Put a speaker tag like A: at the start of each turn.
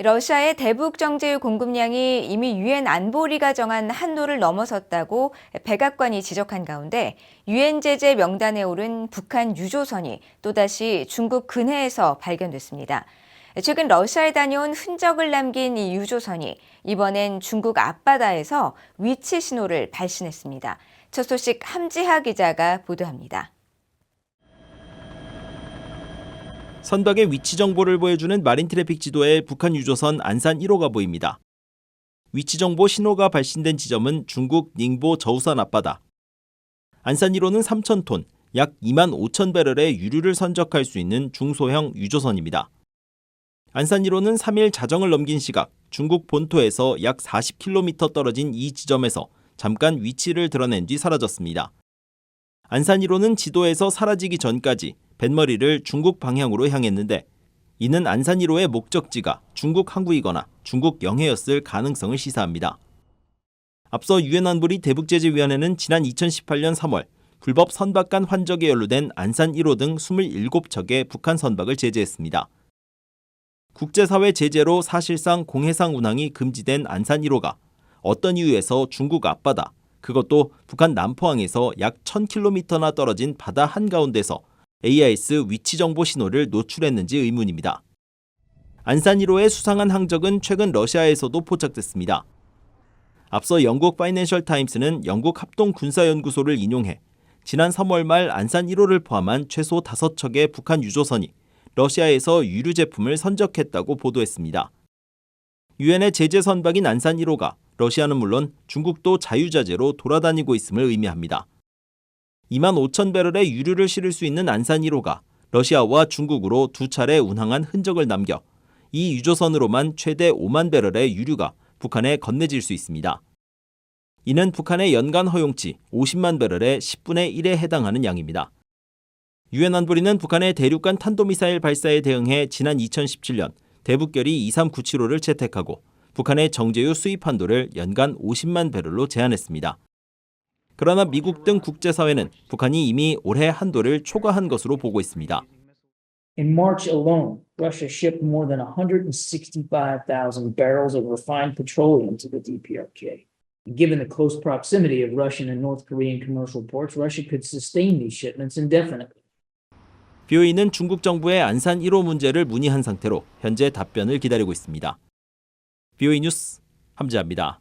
A: 러시아의 대북 정제유 공급량이 이미 유엔 안보리가 정한 한도를 넘어섰다고 백악관이 지적한 가운데 유엔 제재 명단에 오른 북한 유조선이 또다시 중국 근해에서 발견됐습니다. 최근 러시아에 다녀온 흔적을 남긴 이 유조선이 이번엔 중국 앞바다에서 위치 신호를 발신했습니다. 첫 소식 함지하 기자가 보도합니다.
B: 선박의 위치 정보를 보여주는 마린 트래픽 지도에 북한 유조선 안산 1호가 보입니다. 위치 정보 신호가 발신된 지점은 중국 닝보 저우산 앞바다. 안산 1호는 3,000톤, 약 2만 5천 배럴의 유류를 선적할 수 있는 중소형 유조선입니다. 안산 1호는 3일 자정을 넘긴 시각 중국 본토에서 약 40km 떨어진 이 지점에서 잠깐 위치를 드러낸 뒤 사라졌습니다. 안산 1호는 지도에서 사라지기 전까지 뱃머리를 중국 방향으로 향했는데 이는 안산 1호의 목적지가 중국 항구이거나 중국 영해였을 가능성을 시사합니다. 앞서 유엔 안보리 대북제재위원회는 지난 2018년 3월 불법 선박 간 환적에 연루된 안산 1호 등 27척의 북한 선박을 제재했습니다. 국제사회 제재로 사실상 공해상 운항이 금지된 안산 1호가 어떤 이유에서 중국 앞바다, 그것도 북한 남포항에서 약 1000km나 떨어진 바다 한가운데서 AIS 위치 정보 신호를 노출했는지 의문입니다. 안산 1호의 수상한 항적은 최근 러시아에서도 포착됐습니다. 앞서 영국 파이낸셜 타임스는 영국 합동 군사연구소를 인용해 지난 3월 말 안산 1호를 포함한 최소 5척의 북한 유조선이 러시아에서 유류 제품을 선적했다고 보도했습니다. 유엔의 제재 선박인 안산 1호가 러시아는 물론 중국도 자유자재로 돌아다니고 있음을 의미합니다. 2만 5천 배럴의 유류를 실을 수 있는 안산 1호가 러시아와 중국으로 두 차례 운항한 흔적을 남겨 이 유조선으로만 최대 5만 배럴의 유류가 북한에 건네질 수 있습니다. 이는 북한의 연간 허용치 50만 배럴의 10분의 1에 해당하는 양입니다. 유엔 안보리는 북한의 대륙간 탄도미사일 발사에 대응해 지난 2017년 대북결의 2397호를 채택하고 북한의 정제유 수입 한도를 연간 50만 배럴로 제한했습니다. 그러나 미국 등 국제사회는 북한이 이미 올해 한도를 초과한 것으로 보고 있습니다.
C: In March alone, Russia shipped more than 165,000 barrels of refined petroleum to the DPRK. Given the close proximity of Russian and North Korean commercial ports, Russia could sustain these shipments indefinitely.
B: BOE는 중국 정부의 안산 1호 문제를 문의한 상태로 현재 답변을 기다리고 있습니다. BOE 뉴스 함지아입니다.